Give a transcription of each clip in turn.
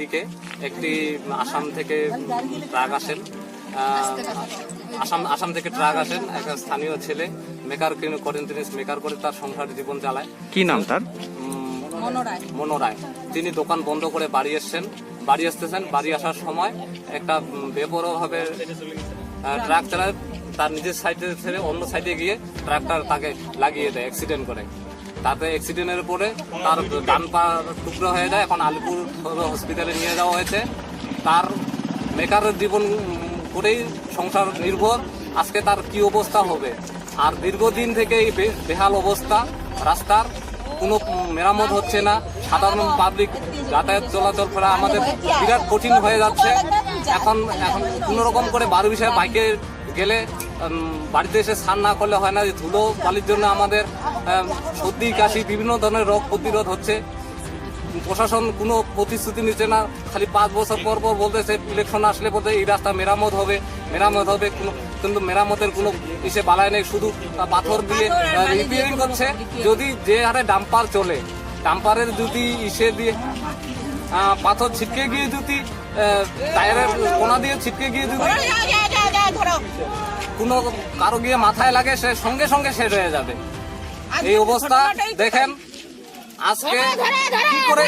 দিকে একটি আসাম থেকে ট্রাক আসেন। আসাম আসাম থেকে ট্রাক আসেন একটা স্থানীয় ছেলে মেকার করেন তিনি মেকার করে তার সংসার জীবন চালায়। কি নাম তার? মনোরায় মনোরায় তিনি দোকান বন্ধ করে বাড়ি এসছেন। বাড়ি আসতেছেন বাড়ি আসার সময় একটা বেপরোভাবে ট্রাক চালায় তার নিজের সাইডে ছেড়ে অন্য সাইডে গিয়ে ট্রাকটার তাকে লাগিয়ে দেয় অ্যাক্সিডেন্ট করে। তাতে অ্যাক্সিডেন্টের পরে তার ডান পা টুকরো হয়ে যায়। এখন আলিপুর হসপিটালে নিয়ে যাওয়া হয়েছে। তার মেকারের জীবন করেই সংসার নির্ভর। আজকে তার কি অবস্থা হবে? আর দীর্ঘদিন থেকে এই বেহাল অবস্থা। রাস্তার কোনো মেরামত হচ্ছে না। সাধারণ পাবলিক যাতায়াত চলাচল করা আমাদের বিরাট কঠিন হয়ে যাচ্ছে। এখন এখন কোনো রকম করে বারো বিষয়ে বাইকে গেলে বাড়িতে এসে স্নান না করলে হয় না যে ধুলো বালির জন্য আমাদের সর্দি কাশি বিভিন্ন ধরনের রোগ প্রতিরোধ হচ্ছে। প্রশাসন কোনো প্রতিশ্রুতি নিচ্ছে না খালি পাঁচ বছর পর পর বলতেছে ইলেকশন আসলে বলতে এই রাস্তা মেরামত হবে মেরামত হবে কোনো কিন্তু মেরামতের কোনো ইসে বালায় নেই শুধু পাথর দিয়ে রিপেয়ারিং করছে যদি যে হারে ডাম্পার চলে ডাম্পারের যদি ইসে দিয়ে পাথর ছিটকে গিয়ে যদি টায়ারের কোনা দিয়ে ছিটকে গিয়ে যদি কোনো কারও গিয়ে মাথায় লাগে সে সঙ্গে সঙ্গে শেষ হয়ে যাবে। এই অবস্থা দেখেন আজকে কি করে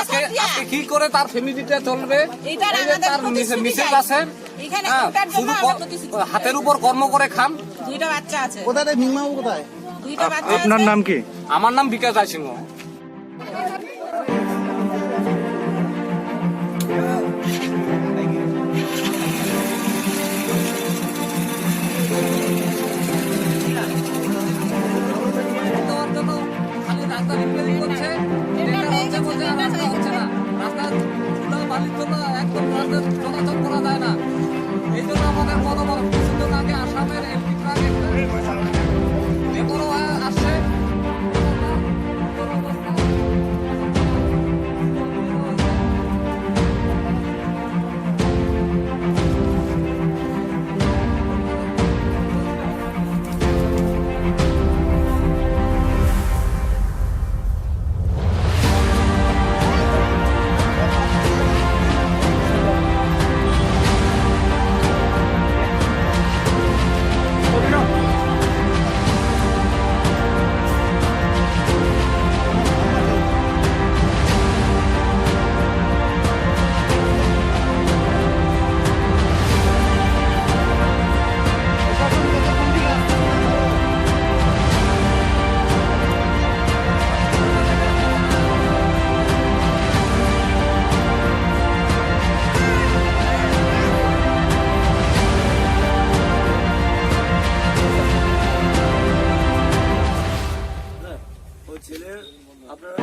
আজকে আজকে কি করে তার ফ্যামিলিটা চলবে? তার মিসেস চাই। হ্যাঁ, শুধু হাতের উপর কর্ম করে খান। দুইটা বাচ্চা আছে। কোথায় আপনার নাম কি? আমার নাম বিকাশ রায়সিংহ চলাচল করা যায় না। এই জন্য আমাদের বড় বড় কিছুদিন আগে আসামের ছেলে আপনারা